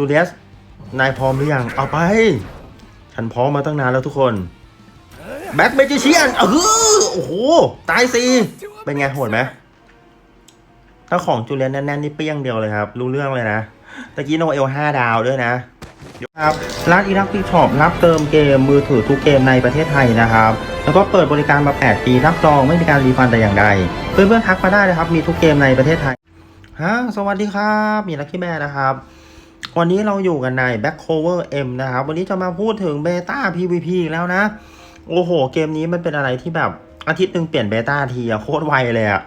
จูเลียส นายพร้อมหรือยัง เอาไป ฉันพร้อมมาตั้งนานแล้วทุกคน แบ็คเมจิเชียนเออโอ้โห ตายสิเป็นไงโหดไหมถ้าของจูเลียนแน่นๆนี่เปี้ยงเดียวเลยครับ รู้เรื่องเลยนะ ตะกี้โนเอลห้าดาวด้วยนะครับร้านอีรักที่ช็อปรับเติมเกมมือถือทุกเกมในประเทศไทยนะครับ แล้วก็เปิดบริการมา 8 ปีรับรองไม่มีการรีฟันแต่อย่างใด เพื่อนๆทักมาได้นะครับ มีทุกเกมในประเทศไทยฮะสวัสดีครับ มีลักกี้แม่นะครับ วันนี้เราอยู่กันใน Back Cover M นะครับ วันนี้จะมาพูดถึงเบต้า PVP อีกแล้วนะ โอ้โห เกมนี้มันเป็นอะไรที่แบบอาทิตย์หนึ่งเปลี่ยนเบต้าทีอะโคตรไวเลยอะ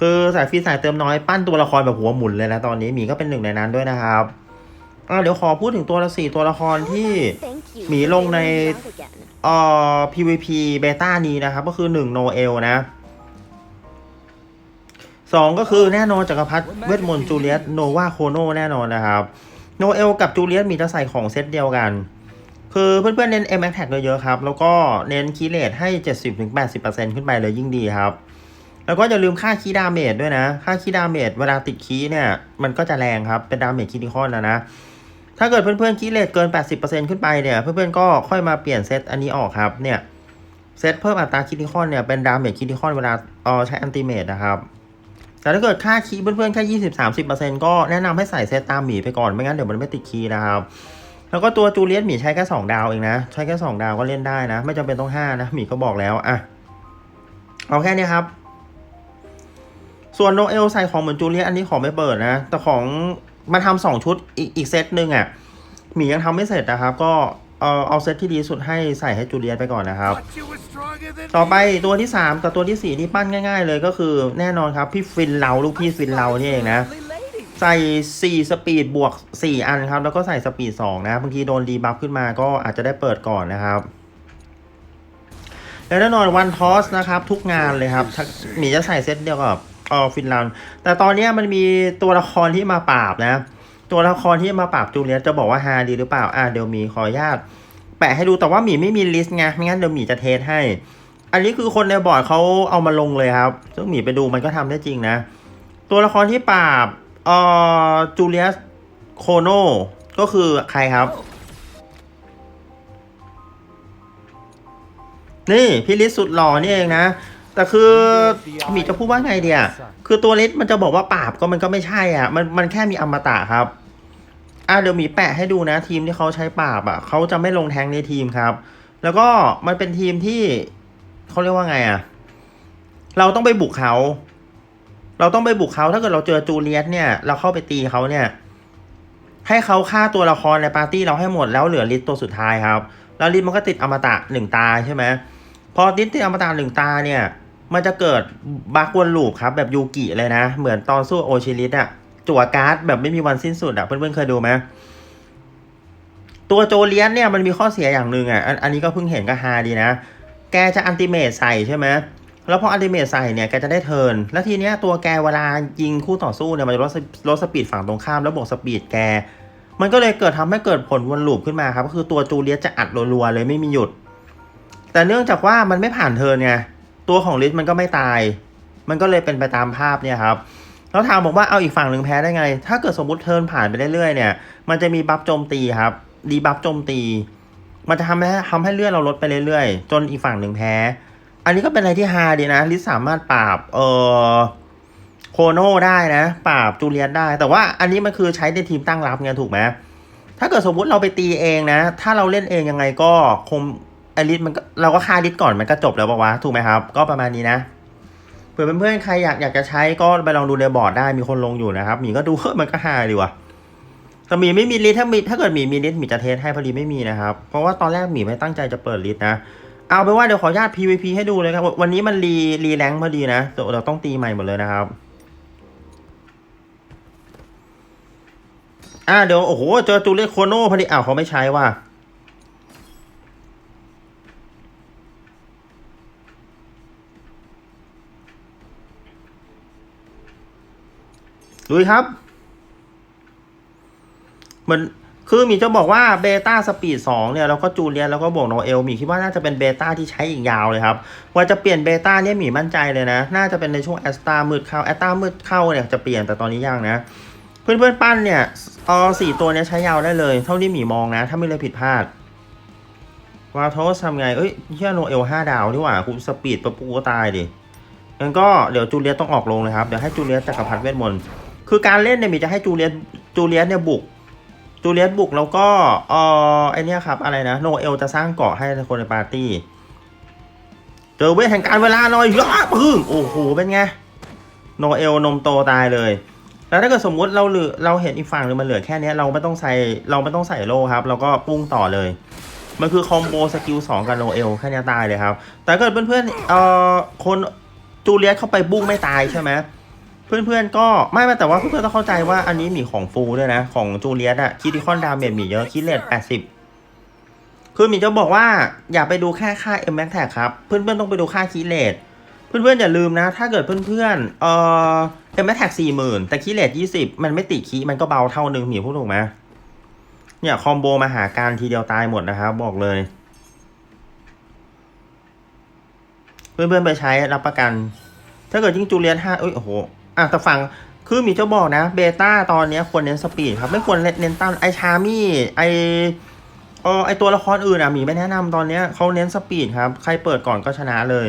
คือสายฟรีสายเติมน้อยปั้นตัวละครแบบหัวหมุนเลยนะตอนนี้หมีก็เป็นหนึ่งในนั้นด้วยนะครับอ่าเดี๋ยวขอพูดถึงตัวละสี่ตัวละครที่หมีลงในเอ่อ PVP เบต้านี้นะครับ ก็คือ1 Noel นะสองก็คือแน่นอนจักรพรรดิเวทมนต์จูเลียสโนวาโคโนแน่นอนนะครับ โนเอลกับจูเลียสมีจะใส่ของเซตเดียวกัน คือเพื่อนๆเน้น M a t t a c เยอะๆครับ แล้วก็เน้นคีเลตให้ 70-80%ขึ้นไปเลยยิ่งดีครับ แล้วก็อย่าลืมค่าคีดาเมจด้วยนะ ค่าคีดาเมจเวลาติดคีเนี่ย มันก็จะแรงครับ เป็นดาเมจคิติคอนนะนะ ถ้าเกิดเพื่อนๆคีเลตเกิน 80%ขึ้นไปเนี่ย เพื่อนๆก็ค่อยมาเปลี่ยนเซตอันนี้ออกครับเนี่ยเซตเพิ่มอัตราคิติคอนเนี่ยเป็นดาเมจคิติคอนเวลาเออใช้อันติเมจนะครับ แต่ถ้าเกิดค่าคีย์เพื่อนๆแค่ยี่สิบสามสิบเปอร์เซ็นก็แนะนำให้ใส่เซตตามหมีไปก่อนไม่งั้นเดี๋ยวมันไม่ติดคีย์นะครับ แล้วก็ตัวจูเลียสหมีใช้แค่สองดาวเองนะ ใช้แค่สองดาวก็เล่นได้นะ ไม่จำเป็นต้องห้านะหมีก็บอกแล้วอะเอาแค่นี้ครับ ส่วนโนเอลใส่ของเหมือนจูเลียสอันนี้ขอไม่เปิดนะ แต่ของมันทำสองชุดอีกอีกเซตหนึ่งอะหมียังทำไม่เสร็จนะครับ ก็ เออเอาเซตที่ดีสุดให้ใส่ให้จูเลียสไปก่อนนะครับ ต่อไปตัวที่ 3 กับตัวทีสี่ 4 ที่ปั้นง่ายๆ เลยก็คือแน่นอนครับ พี่ฟินเราลูกพี่ฟินเรานี่เองนะ ใส่ 4 สปีดบวก 4 อันครับ แล้วก็ใส่สปีด 2 นะบางทีโดนดีบัฟขึ้นมาก็อาจจะได้เปิดก่อนนะครับแล้วแน่นอนวันทอสนะครับ ทุกงานเลยครับถ้าหมีจะใส่เซตเดียวกับเออฟินแลนด์แต่ตอนเนี้ยมันมีตัวละครที่มาปราบนะ ตัวละครที่มาปราบจูเลียสจะบอกว่าฮาดีหรือเปล่า อะเดี๋ยวมีขออนุญาต แปะให้ดูแต่ว่าหมีไม่มีลิสต์ไงไม่งั้นเดี๋ยวหมีจะเทสให้ อันนี้คือคนในบอร์ดเขาเอามาลงเลยครับ ซึ่งหมีไปดูมันก็ทำได้จริงนะ ตัวละครที่ปราบเอ่อจูเลียสโคโนก็คือใครครับ นี่พี่ลิสสุดหล่อนี่เองนะแต่คือหมีจะพูดว่าไงเดียคือตัวลิสมันจะบอกว่าปราบก็มันก็ไม่ใช่อะ มันมันแค่มีอมตะครับ อะเดี๋ยวมีแปะให้ดูนะทีมที่เขาใช้ปราบอะเขาจะไม่ลงแทงในทีมครับ แล้วก็มันเป็นทีมที่เขาเรียกว่าไงอะ เราต้องไปบุกเขาเราต้องไปบุกเขาถ้าเกิดเราเจอจูเลียสเนี่ย เราเข้าไปตีเขาเนี่ย ให้เขาฆ่าตัวละครในปาร์ตี้เราให้หมดแล้วเหลือลิสตัวสุดท้ายครับ แล้วลิสมันก็ติดอมตะหนึ่งตาใช่ไหมพอลิสติดอมตะหนึ่งตาเนี่ย มันจะเกิดบักวนลูปครับ แบบยูกิเลยนะ เหมือนตอนสู้โอชิลิสอะ จั่วการ์ดแบบไม่มีวันสิ้นสุดอะเพื่อนๆเคยดูไหมตัวโจเลียนเนี่ยมันมีข้อเสียอย่างหนึ่งอะอันอันนี้ก็เพิ่งเห็นก็ฮาดีนะ แกจะอันติเมตใส่ใช่ไหมแล้วพออันติเมตใส่เนี่ยแกจะได้เทิร์นแล้วทีเนี้ยตัวแกเวลายิงคู่ต่อสู้เนี่ยมันจะลดลดสปีดฝั่งตรงข้ามแล้วบวกสปีดแก มันก็เลยเกิดทำให้เกิดผลวนลูปขึ้นมาครับก็คือตัวจูเลียสจะอัดรัวๆเลยไม่มีหยุด แต่เนื่องจากว่ามันไม่ผ่านเทิร์นไงตัวของลิสมันก็ไม่ตาย มันก็เลยเป็นไปตามภาพเนี่ยครับ แล้วถามผมว่าเอาอีกฝั่งหนึ่งแพ้ได้ไง ถ้าเกิดสมมติเทิร์นผ่านไปเรื่อยๆเนี่ย มันจะมีบัฟโจมตีครับ ดีบัฟโจมตี มันจะทำให้ทำให้เลือดเราลดไปเรื่อยๆ จนอีกฝั่งหนึ่งแพ้ อันนี้ก็เป็นอะไรที่ฮาดีนะ ลิสสามารถปราบ เอ่อ โคโน่ได้นะ ปราบจูเลียสได้ แต่ว่าอันนี้มันคือใช้ในทีมตั้งรับไงถูกไหมถ้าเกิดสมมติเราไปตีเองนะ ถ้าเราเล่นเองยังไงก็คงอลิสมันก็เราก็ฆ่าลิสก่อนมันก็จบแล้วปะวะ ถูกไหมครับ ก็ประมาณนี้นะ ผื่อเพื่อนๆใครอยากอยากจะใช้ก็ไปลองดูในบอร์ดได้มีคนลงอยู่นะครับหมีก็ดูมันก็ฮาดีว่ะแต่หมีไม่มีลิสถ้ามีถ้าเกิดหมีมีลิสหมีจะเทสให้พอดีไม่มีนะครับ เพราะว่าตอนแรกหมีไม่ตั้งใจจะเปิดลิสนะ เอาไปนว่าเดี๋ยวขออนุญาต PVP ให้ดูเลยครับ วันนี้มันรีรีแรงพอดีนะเราต้องตีใหม่หมดเลยนะครับอ่าเดี๋ยวโอ้โหเจอจูเลียโคโน่พอดีอ้าวเขาไม่ใช้ว่ะ ดูครับเหมือนคือมีจะบอกว่าเบต้าสปีดสองเนี่ยแล้วก็จูเลียนแล้วก็บวกโนเอลมีคิดว่าน่าจะเป็นเบต้าที่ใช้อีกยาวเลยครับ ว่าจะเปลี่ยนเบต้าเนี่ยมีมั่นใจเลยนะ น่าจะเป็นในช่วงแอสตามืดเข้าแอสตามืดเข้าเนี่ยจะเปลี่ยนแต่ตอนนี้ยังนะ เพื่อนๆปั้นเนี่ยเออสี่ตัวเนี้ยใช้ยาวได้เลย เท่าที่หมีมองนะ ถ้าไม่เลยผิดพลาดวาโทสทำไง เอ้ยเฮียโนเอลห้าดาวดีกว่ากูสปีดประปูก็ตายดิงั้นก็เดี๋ยวจูเลียต้องออกลงเลยครับ เดี๋ยวให้จูเลียจักรพรรดิเวทมนต์ คือการเล่นเนี่ยมีจะให้จูเลียสจูเลียสเนี่ยบุกจูเลียสบุกแล้วก็เออไอเนี้ยครับอะไรนะโนเอลจะสร้างเกาะให้คนในปาร์ตี้ เจอเวทแห่งการเวลาหน่อยย้าพึ่งโอ้โหเป็นไงโนเอลนมโตตายเลย แล้วถ้าเกิดสมมุติเราเหลือเราเห็นอีกฝั่งหนึงมันเหลือแค่นี้เราไม่ต้องใส่เราไม่ต้องใส่โลครับ เราก็ปุ้งต่อเลย มันคือคอมโบสกิล2กับโนเอลแค่นี้ตายเลยครับ แต่ถ้าเกิดเพื่อนๆเอ่อคนจูเลียสเข้าไปบุ้งไม่ตายใช่ไหม เพื่อนๆก็ไม่แต่ว่าเพื่อนๆต้องเข้าใจว่าอันนี้หมีของฟูด้วยนะ ของจูเลียสอะคิติคอนดาเมจมีเยอะคิดเลท80คือหมีจะบอกว่าอย่าไปดูแค่ค่า M Max Tag ครับ เพื่อนๆต้องไปดูค่าคิเลตเพื่อนๆอย่าลืมนะ ถ้าเกิดเพื่อนๆเอ่อ M Max Tag 40,000แต่คิเลต20มันไม่ติดคีมันก็เบาเท่านึงหมีพูดถูกไหมเนี่ยคอมโบมาหาการทีเดียวตายหมดนะครับบอกเลย เพื่อนๆไปใช้รับประกัน ถ้าเกิดยิ่งจูเลียนห้าเอ้ยโอ้โห อะแต่ฟังคือหมีเจะบอกนะเบต้าตอนนี้ควรเน้นสปีดครับไม่ควรเน้นต้านไอชามี่ไอเออไอตัวละครอื่นอะหมีไม่แนะนำตอนเนี้ยเขาเน้นสปีดครับ ใครเปิดก่อนก็ชนะเลย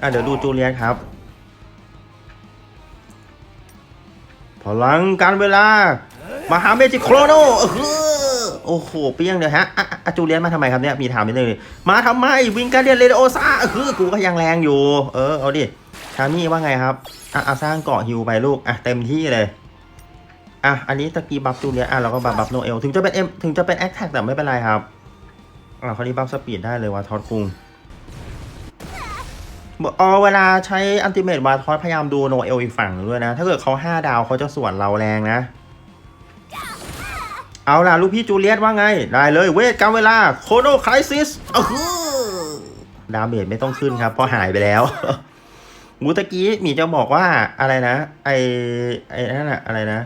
อะเดี๋ยวดูจูเลียนครับ พลังการเวลามหาเมจิโครโนเออโอ้โหเปี้ยงเลยฮะอะจูเลียนมาทำไมครับเนี่ยมีถามนิดนึงมาทำไมวิงการเดียนเรโอซ่าเออกูก็ยังแรงอยู่ เออเอาดิ ชามี่ว่าไงครับ อะเอาสร้างเกาะฮิวไปลูก อะเต็มที่เลย อะอันนี้ตะกี้บัฟจูเลียอะเราก็บัฟบัฟโนเอล ถึงจะเป็นเอ็มถึงจะเป็นแอคแท็กแต่ไม่เป็นไรครับ อะคราวนี้บัฟสปีดได้เลยว่าทอดคุงเออเวลาใช้อันติเมตวาทอสพยายามดูโนเอลอีกฝั่งด้วยนะ ถ้าเกิดเขาห้าดาวเขาจะสวนเราแรงนะ เอาล่ะ ลูกพี่จูเลียตว่าไง ได้เลยเวทกรรมเวลา โคโนไครซิสเออดาเมจไม่ต้องขึ้นครับเพราะหายไปแล้ว มูตะกี้หมีจะบอกว่าอะไรนะ ไอไอนั่นอะอะไรนะ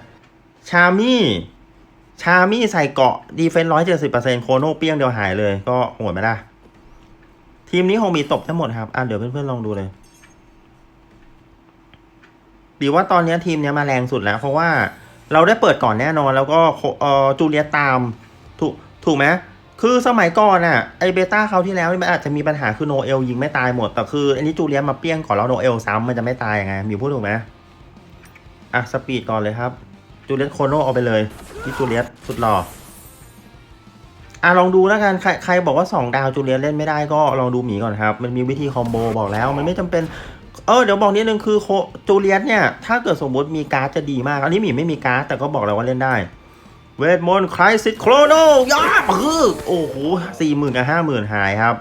ชามี่ชามี่ใส่เกาะดีเฟนร้อยเจ็ดสิบเปอร์เซ็นโคโน่เปี้ยงเดียวหายเลย ก็โหดไหมล่ะ ทีมนี้คงมีตบทั้งหมดครับ อะเดี๋ยวเพื่อนๆลองดูเลยดีว่าตอนนี้ทีมนี้มาแรงสุดแล้ว เพราะว่าเราได้เปิดก่อนแน่นอน แล้วก็เออจูเลียตาม ถูกถูกไหม คือสมัยก่อนอะไอเบต้าเขาที่แล้วมันอาจจะมีปัญหาคือโนเอลยิงไม่ตายหมด แต่คืออันนี้จูเลียตมาเปี้ยงก่อนแล้วโนเอลซ้ำมันจะไม่ตายยังไง มีพูดถูกไหมอะสปีดก่อนเลยครับ จูเลียตโคโนเอาไปเลยที่จูเลียตสุดหล่ออะลองดูแล้วกันใครใครบอกว่าสองดาวจูเลียตเล่นไม่ได้ก็ลองดูหมีก่อนครับ มันมีวิธีคอมโบบอกแล้ว มันไม่จำเป็นเออเดี๋ยวบอกนิดนึงคือโคจูเลียตเนี่ยถ้าเกิดสมมติมีการ์ดจะดีมาก อันนี้หมีไม่มีการ์ดแต่ก็บอกแล้วว่าเล่นได้ เวทมนต์คลายซิตโครโนยาคือโอ้โหสี่หมื่นกับห้าหมื่นหายครับ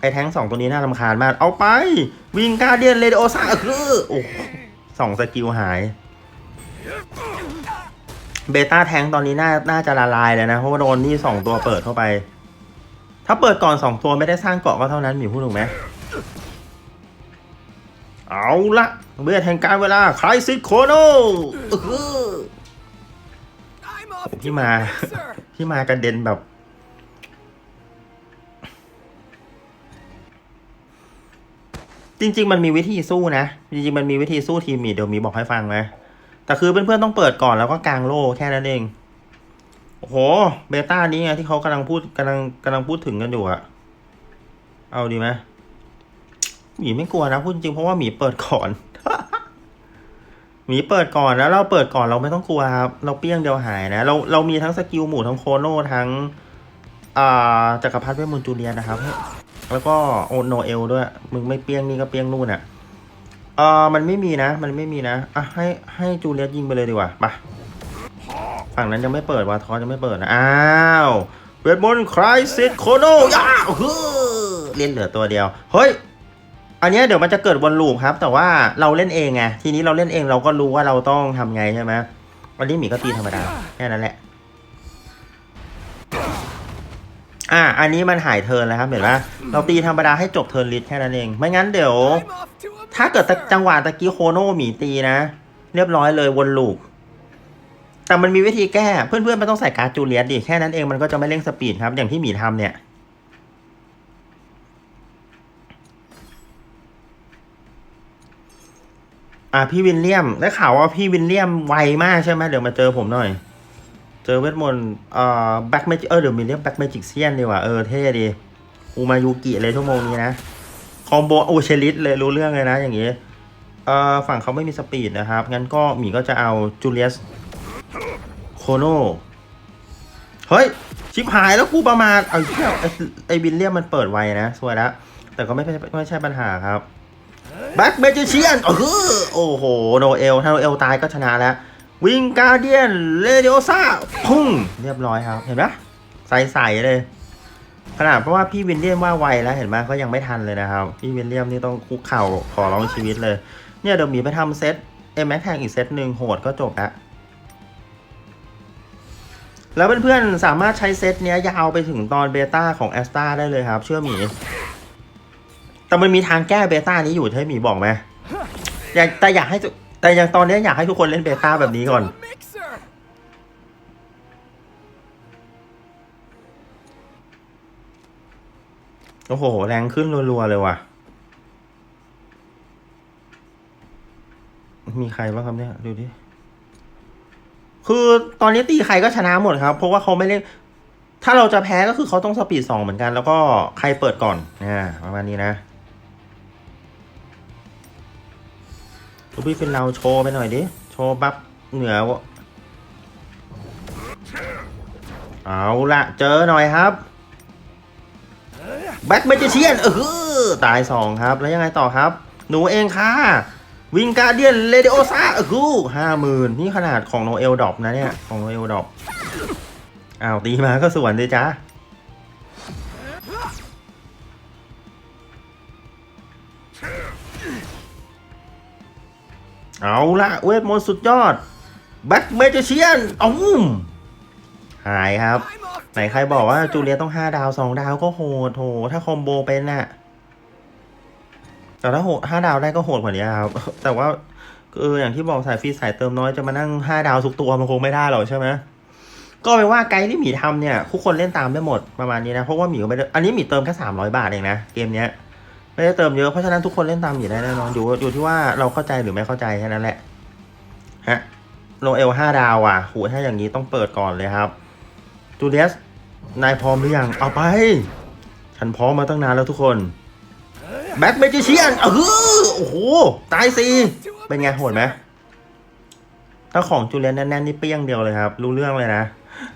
ไอแท้งสองตัวนี้น่ารำคาญมาก เอาไป วิงการเดียนเรดิโอซ่าคือโอ้โหสองสกิลหาย เบต้าแท้งตอนนี้น่าน่าจะละลายเลยนะ เพราะว่าโดนนี่สองตัวเปิดเข้าไป ถ้าเปิดก่อนสองตัวไม่ได้สร้างเกาะก็เท่านั้นหมีพูดถูกไหมเอาละเวทแห่งการเวลาคลายซิตโคโน อื้อหือ I'm off พี่มา a race, sir. พี่มากระเด็นแบบ จริง ๆ มันมีวิธีสู้นะ จริง ๆ มันมีวิธีสู้ทีมมีเดี๋ยวมีบอกให้ฟังนะแต่คือเพื่อนๆต้องเปิดก่อนแล้วก็กางโล่แค่นั้นเองโอ้โหเบต้านี้ไงที่เขากำลังพูดกำลังกำลังพูดถึงกันอยู่อะเอาดีไหมหมีไม่กลัวนะพูดจริงเพราะว่าหมีเปิดก่อน หมีเปิดก่อนแล้วเราเปิดก่อนเราไม่ต้องกลัวครับเราเปี้ยงเดียวหายนะ เราเรามีทั้งสกิลหมู่ทั้งโคโนทั้งอ่าจักรพรรดิเวทมนต์จูเลียนะครับ แล้วก็โอโนเอลด้วย มึงไม่เปี้ยงนี่ก็เปี้ยงนู่นอะเออมันไม่มีนะ มันไม่มีนะอะให้ให้จูเลียนยิงไปเลยดีกว่าไปฝั่งนั้นยังไม่เปิดวาทอสยังไม่เปิดนะอ้าวเวทมนต์คลายซิตโคโนย่าฮือเล่นเหลือตัวเดียว เฮ้ย อันนี้เดี๋ยวมันจะเกิดวนลูปครับ แต่ว่าเราเล่นเองไงทีนี้เราเล่นเองเราก็รู้ว่าเราต้องทำไงใช่ไหมวันนี้หมีก็ตีธรรมดาแค่นั้นแหละ อะอันนี้มันหายเทิร์นแล้วครับเห็นปะเราตีธรรมดาให้จบเทิร์นลิสแค่นั้นเอง ไม่งั้นเดี๋ยว ถ้าเกิดจังหวะตะกี้โคโน่หมีตีนะ เรียบร้อยเลยวนลูปแต่มันมีวิธีแก้เพื่อนๆไม่ต้องใส่การ์ดจูเลียสดิแค่นั้นเองมันก็จะไม่เร่งสปีดครับ อย่างที่หมีทำเนี่ย อะพี่วินเลียมได้ข่าวว่าพี่วินเลียมไวมากใช่ไหมเดี๋ยวมาเจอผมหน่อย เจอเวทมนต์เอ่อแบ็กเมจิเออเดี๋ยวมีเรียกแบ็กเมจิกเซียนดีกว่าเออเท่ดีอูมายูกิเลยชั่วโมงนี้นะ คอมโบโอเชลิสเลยรู้เรื่องเลยนะอย่างงี้เอ่อฝั่งเขาไม่มีสปีดนะครับ งั้นก็หมีก็จะเอาจูเลียสโคโนเฮ้ย ชิบหายแล้วกูประมาทเอาเหี้ยไอ้ไอ้บินเลียมมันเปิดไวนะสวยแล้วแต่ก็ไม่ไม่ใช่ปัญหาครับ แบ็กเมจิเชียนเออโอ้โหโนเอลถ้าโนเอลตายก็ชนะแล้ว วิงการเดียนเลเดโอซ่าพุ่งเรียบร้อยครับ เห็นไหมใสๆเลย ขนาดเพราะว่าพี่วินเลียมว่าไวแล้วเห็นไหมก็ยังไม่ทันเลยนะครับ พี่วินเลียมนี่ต้องคุกเข่าขอร้องชีวิตเลย เนี่ยเดี๋ยวมีไปทำเซตเอ็มแม็กแทงอีกเซตหนึ่งโหดก็จบละแล้วเพื่อนๆสามารถใช้เซตเนี้ยยาวไปถึงตอนเบต้าของแอสตาได้เลยครับ เชื่อมี แต่มันมีทางแก้เบต้านี้อยู่ให้หมีบอกไหมอยากแต่อยากให้ทุกแต่อย่างตอนนี้อยากให้ทุกคนเล่นเบต้าแบบนี้ก่อน โอ้โห แรงขึ้นรัวๆเลยว่ะ มีใครบ้างครับเนี่ย ดูดิ คือตอนนี้ตีใครก็ชนะหมดครับ เพราะว่าเขาไม่เล่น ถ้าเราจะแพ้ก็คือเขาต้องสปีดสองเหมือนกัน แล้วก็ใครเปิดก่อนนะประมาณนี้นะ ลูบี้ฟินเราโชว์ไปหน่อยดิ โชว์บัฟเหนือวะเอาละเจอหน่อยครับแบ็คเมจิเชียนเออตายสองครับ แล้วยังไงต่อครับ หนูเองค่ะ วิงการเดียนเลเดโอซ่าเออห้าหมื่นนี่ขนาดของโนเอลดอปนะเนี่ย ของโนเอลดอปอ้าวตีมาก็สวนเลยจ้า เอาละเวทมนต์สุดยอดแบ็คเมจิเชียนอ้มหายครับ ไหนใครบอกว่าจูเลียต้องห้าดาวสองดาวก็โหดโหถ้าคอมโบเป็นน่ะ แต่ถ้าโหดห้าดาวได้ก็โหดกว่านี้ครับ แต่ว่าคืออย่างที่บอกสายฟรีสายเติมน้อยจะมานั่งห้าดาวทุกตัวมันคงไม่ได้หรอกใช่ไหมก็ไปนว่าไกด์ที่หมีทำเนี่ยทุกคนเล่นตามได้หมดประมาณนี้นะ เพราะว่าหมีก็ไม่ได้อันนี้หมีเติมแค่สามร้อยบาทเองนะ เกมเนี้ย ไม่ได้เติมเยอะเพราะฉะนั้นทุกคนเล่นตามหมีได้แน่นอนอยู่อยู่ที่ว่าเราเข้าใจหรือไม่เข้าใจแค่นั้นแหละฮะโลเอลห้าดาวอะโหถ้าอย่างนี้ต้องเปิดก่อนเลยครับจูเลียสนายพร้อมหรือยังเอาไป ฉันพร้อมมาตั้งนานแล้วทุกคนแบ็คเมจิเชียนเออโอ้โห ตายสิเป็นไงโหดไหมถ้าของจูเลียนแน่นๆนี่เปี้ยงเดียวเลยครับ รู้เรื่องเลยนะ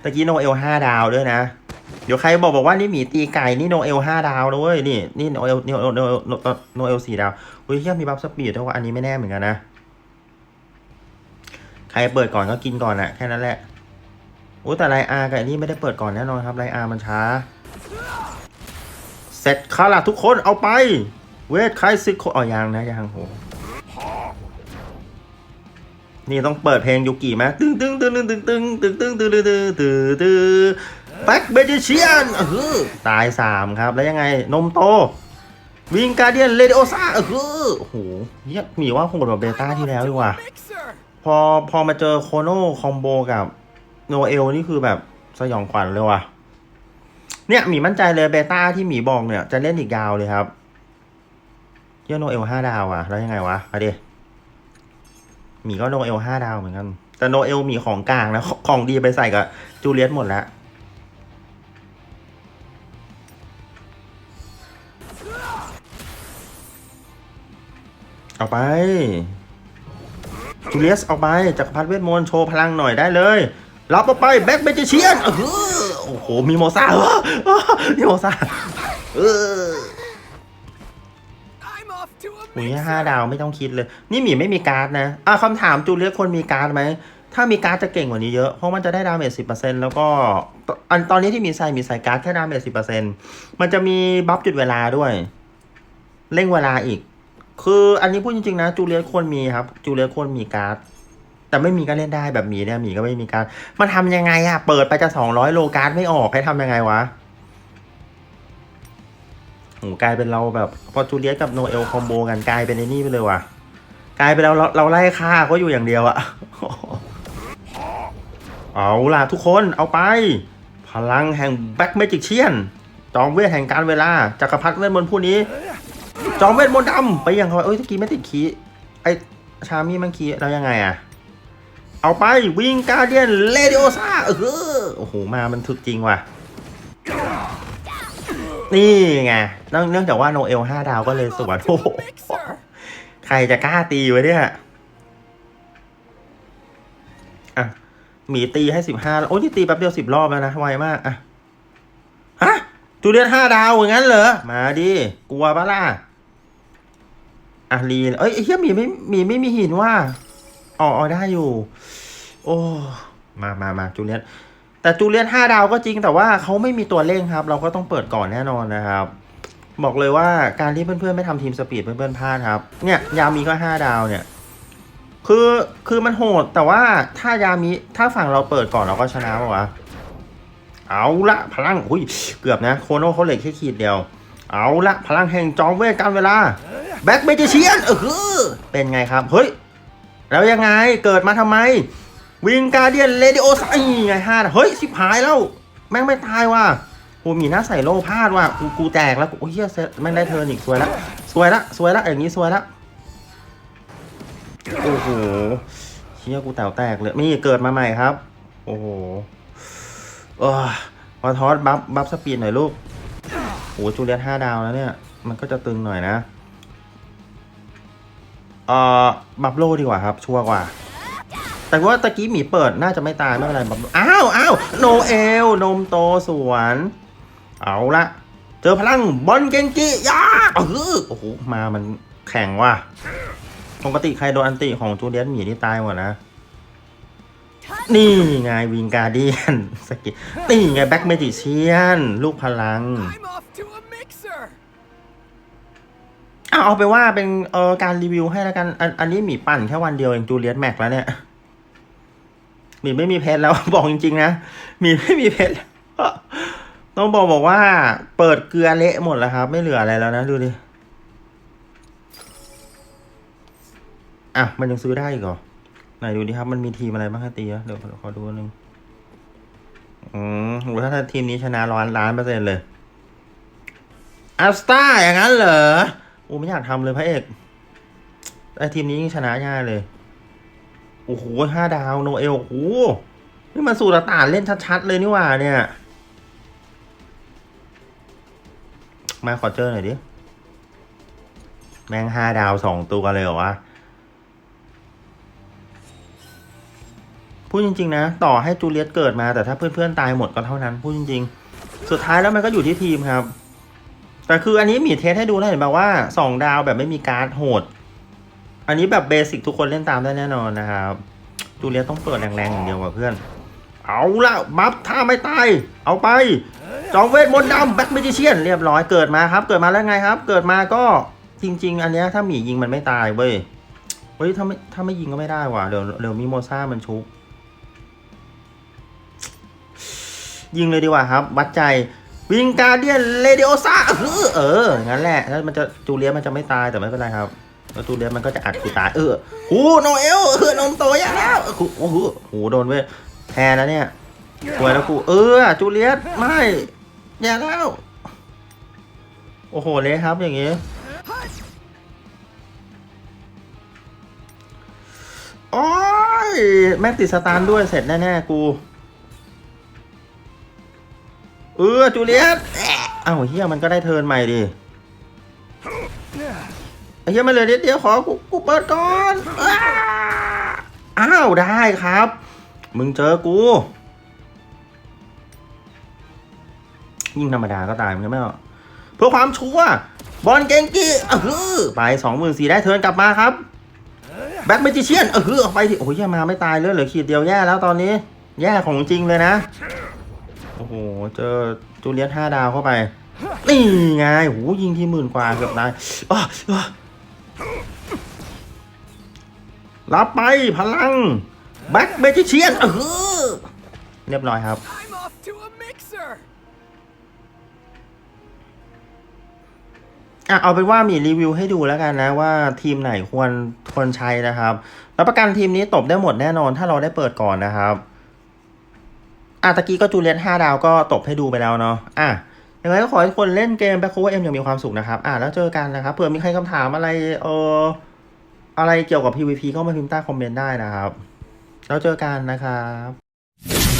ตะกี้โนเอลห้าดาวด้วยนะ เดี๋ยวใครบอกบอกว่านี่หมีตีไก่นี่โนเอลห้าดาวนะเว้ยนี่นี่โนเอลนี่โนโนโนโนเอลสี่ดาวเฮ้ยเฮียมีบัฟสปีดด้วยว่าอันนี้ไม่แน่เหมือนกันนะ ใครเปิดก่อนก็กินก่อนอะแค่นั้นแหละโอ้แต่ไลอาร์กับอันนี้ไม่ได้เปิดก่อนแน่นอนครับไลอาร์มันช้า เสร็จคาละทุกคนเอาไป เวทใครซิโคอ๋อยังนะยังโหนี่ต้องเปิดเพลงยูกิไหมตึ้งตึ้งตึ้งตึ้งตึ้งตึ้งตึ้งตึ้งตึ้งตึ้งตึ้งตึ้ง แบ็คเบจิเชียนเออตายสามครับแล้วยังไงนมโตวิงการเดียนเลดโอซ่าเออโอ้โหเฮียหมีว่าโหดกว่าเบต้าที่แล้วดีกว่า พอพอมาเจอโคโนคอมโบกับโนเอลนี่คือแบบสยองขวัญเลยว่ะ เนี่ยหมีมั่นใจเลยเบต้าที่หมีบอกเนี่ย จะเล่นอีกยาวเลยครับเยี่ยโนเอลห้าดาวอะแล้วยังไงวะมาดิหมีก็โนเอลห้าดาวเหมือนกัน แต่โนเอลมีของกลางนะ ของดีไปใส่กับจูเลียสหมดแล้ว เอาไปจูเลียสเอาไปจักรพรรดิเวทมนต์โชว์พลังหน่อยได้เลยรับเอาไปแบ็คเบจิเชียนเออโอ้โหมีโมซ่าเหรอมีโมซ่าเออ I'm off to a อุ้ยห้าดาวไม่ต้องคิดเลย นี่หมีไม่มีการ์ดนะอะคำถามจูเลียสควรมีการ์ดไหม ถ้ามีการ์ดจะเก่งกว่านี้เยอะ เพราะมันจะได้ดาเมจสิบเปอร์เซ็นแล้วก็อันตอนนี้ที่มีใส่มีใส่การ์ดแค่ดาเมจสิบเปอร์เซ็นมันจะมีบัฟจุดเวลาด้วย เร่งเวลาอีก คืออันนี้พูดจริงๆนะ จูเลียควรมีครับ จูเลียควรมีการ์ด แต่ไม่มีก็เล่นได้แบบหมีเนี่ยหมีก็ไม่มีการ์ดมันทำยังไงอะเปิดไปจะสองร้อยโลการ์ดไม่ออกให้ทำยังไงวะโหกลายเป็นเราแบบพอจูเลียกับโนเอลคอมโบกันกลายเป็นไอ้นี่ไปเลยว่ะ กลายเป็นเราเราเราไล่ฆ่าเขาอยู่อย่างเดียวอะ เอาล่ะทุกคนเอาไป พลังแห่งแบ็คเมจิกเชียน จอมเวทแห่งการเวลาจักรพรรดิเวทมนต์ผู้นี้ จอมเวทมนต์ดำไปยังเขาเอ้ยตะกี้ไม่ติดคีไอชามี่มื่อกี้แล้วยังไงอะเอาไปวิ่งการเดียนเลดิโอซ่าเออโอ้โหมามันถึกจริงว่ะ นี่ไงเนื่องจากว่าโนเอลห้าดาวก็เลยสวนโอ้โหใครจะกล้าตีไวะเนี่ย หมีตีให้สิบห้าโอ้ยนี่ตีแป๊บเดียวสิบรอบแล้วนะไวมากอะฮะจูเลียนห้าดาวอย่างนั้นเหรอ มาดิ กลัวปะล่ะอะลีนเอ้ยเหี้ยหมีไม่หมีไม่มีหินว่าอ๋อได้อยู่ โอ้มามามาจูเลียนแต่จูเลียนห้าดาวก็จริงแต่ว่าเขาไม่มีตัวเร่งครับ เราก็ต้องเปิดก่อนแน่นอนนะครับ บอกเลยว่าการที่เพื่อนๆไม่ทำทีมสปีดเพื่อนๆพลาดครับ เนี่ยยามีก็ห้าดาวเนี่ย คือคือมันโหดแต่ว่าถ้ายามีถ้าฝั่งเราเปิดก่อนเราก็ชนะปะวะเอาละพลังอุ้ยเกือบนะโคโนเขาเหล็กแค่ขีดเดียว เอาละพลังแห่งจอมเวทการเวลาแบ็คเมจิเชียนเออเป็นไงครับเฮ้ยแล้วยังไงเกิดมาทำไม วิงการเดียนเรดิโอไซไงห้าเฮ้ยสิบหายแล้ว แม่งไม่ตายว่ะโหมีหน้าใส่โล่พลาดว่ะกูกูแตกแล้วโอ้ยเฮียเซตแม่งได้เทิร์นอีกสวยละสวยละสวยละอย่างนี้สวยละ โอ้โหเฮียกูแตวแตกเลยนี่เกิดมาใหม่ครับ โอ้โหเออพอทอสบัฟบัฟสปีดหน่อยลูกโอ้จูเลียตห้าดาวแล้วเนี่ย มันก็จะตึงหน่อยนะเอ่อบัฟโลดีกว่าครับ ชัวร์กว่า แต่ว่าตะกี้หมีเปิดน่าจะไม่ตายไม่เป็นไรบัฟอ้าวอ้าวโนเอลนมโตสวน เอาละเจอพลังบอลเกงกิยาเออโอ้โหมามันแข่งว่ะ ปกติใครโดนอันติของจูเลียนหมีนี่ตายหมดนะ นี่ไงวิงการเดียนสกินี่ไงแบ็กเมจิเชียน ลูกพลัง I'm off to a mixer! อะเอาไปว่าเป็นเออการรีวิวให้แล้วกันอันอันนี้หมีปั่นแค่วันเดียวเองจูเลียสแม็กแล้วเนี่ยหมีไม่มีเพชรแล้วบอกจริงๆนะหมีไม่มีเพชรแล้วต้องบอกบอกว่า เปิดเกลือเละหมดแล้วครับ ไม่เหลืออะไรแล้วนะดูดิ อะ มันยังซื้อได้อีกเหรอ ไหนดูดิครับ มันมีทีมอะไรบ้างครับตีเดี๋ยวขอดูอันหนึง อืมโหถ้าทีมนี้ชนะร้อยล้านเปอร์เซ็นต์เลยอัสตาอย่างนั้นเหรออ้ไม่อยากทำเลยพระเอกไอทีมนี้ยิ่งชนะง่ายเลย โอ้โหห้าดาวโนเอล โอ้โห นี่มันสูตรต่านเล่นชัดๆเลยนี่หว่าเนี่ย มาขอเจอหน่อยดิ แมงห้าดาวสองตัวเลยเหรอวะ พูดจริง ๆ นะ ต่อให้จูเลียตเกิดมาแต่ถ้าเพื่อนๆตายหมดก็เท่านั้นพูดจริง ๆ สุดท้ายแล้วมันก็อยู่ที่ทีมครับ แต่คืออันนี้มีเทสให้ดูแล้วเห็นแบบว่าสองดาวแบบไม่มีการ์ดโหด อันนี้แบบเบสิกทุกคนเล่นตามได้แน่นอนนะครับจูเลียตต้องเปิดแรงๆอย่างเดียวกว่าเพื่อน เอาละบัฟถ้าไม่ตายเอาไปจอมเวทมนต์ดำแบ็คเมจิเชียนเรียบร้อยเกิดมาครับ เกิดมาแล้วไงครับ เกิดมาก็จริง ๆ อันเนี้ยถ้าหมียิงมันไม่ตายเว้ยเฮ้ยถ้าไม่ถ้าไม่ยิงก็ไม่ได้ว่ะเดี๋ยวเดี๋ยวมีโมซ่ามันชุบ ยิงเลยดีกว่าครับ วัดใจวิงการเดียนเรดิโอซ่าเออเอองั้นแหละแล้วมันจะจูเลียมันจะไม่ตายแต่ไม่เป็นไรครับแล้วจูเลียมันก็จะอัดกูตายเออหูโนเอลเออนมโตยาแล้วโอ้โหหูโดนเว้ยแพ้แล้วเนี่ยป่วยแล้วกูเออจูเลียสไม่อย่าแล้วโอ้โหเละครับอย่างงี้โอ้ยแม่งติดสตาร์ด้วยเสร็จแน่ๆกู เออจูเลียสแอะเอ้าเฮียมันก็ได้เทิร์นใหม่ดิไอ้เฮียมันเหลยนิดเดียวขอกูกูเปิดก่อนอ้าอ้าวได้ครับ มึงเจอกูยิ่งธรรมดาก็ตายมันก็ไม่หรอกเพื่อความชัวร์บอลเกงกี้เออไปสองหมื่นสี่ได้เทิร์นกลับมาครับแบ็คเมจิเชียนเออเอาไปดิโอ้ยเหี้ยมาไม่ตายเลยเหลือขีดเดียวแย่แล้วตอนนี้ แย่ของจริงเลยนะ โอ้โห เจอจูเลียสห้าดาวเข้าไป นี่ไงโหยิงที่หมื่นกว่าเกือบตายอ้ออ้อรับไปพลัง แบ็คเมจิเชียนเออเรียบร้อยครับ I'm off to a mixer! อะเอาเป็นว่ามีรีวิวให้ดูแล้วกันนะว่าทีมไหนควรควรใช้นะครับรับประกันทีมนี้ตบได้หมดแน่นอนถ้าเราได้เปิดก่อนนะครับ อะตะกี้ก็จูเลียนห้าดาวก็ตบให้ดูไปแล้วเนาะอะยังไงก็ขอให้คนเล่นเกมแบ็คโคเอ็มอย่างมีความสุขนะครับ อะแล้วเจอกันนะครับ เผื่อมีใครคำถามอะไรเอออะไรเกี่ยวกับ PVP ก็มาพิมพ์ใต้คอมเมนต์ได้นะครับ แล้วเจอกันนะครับ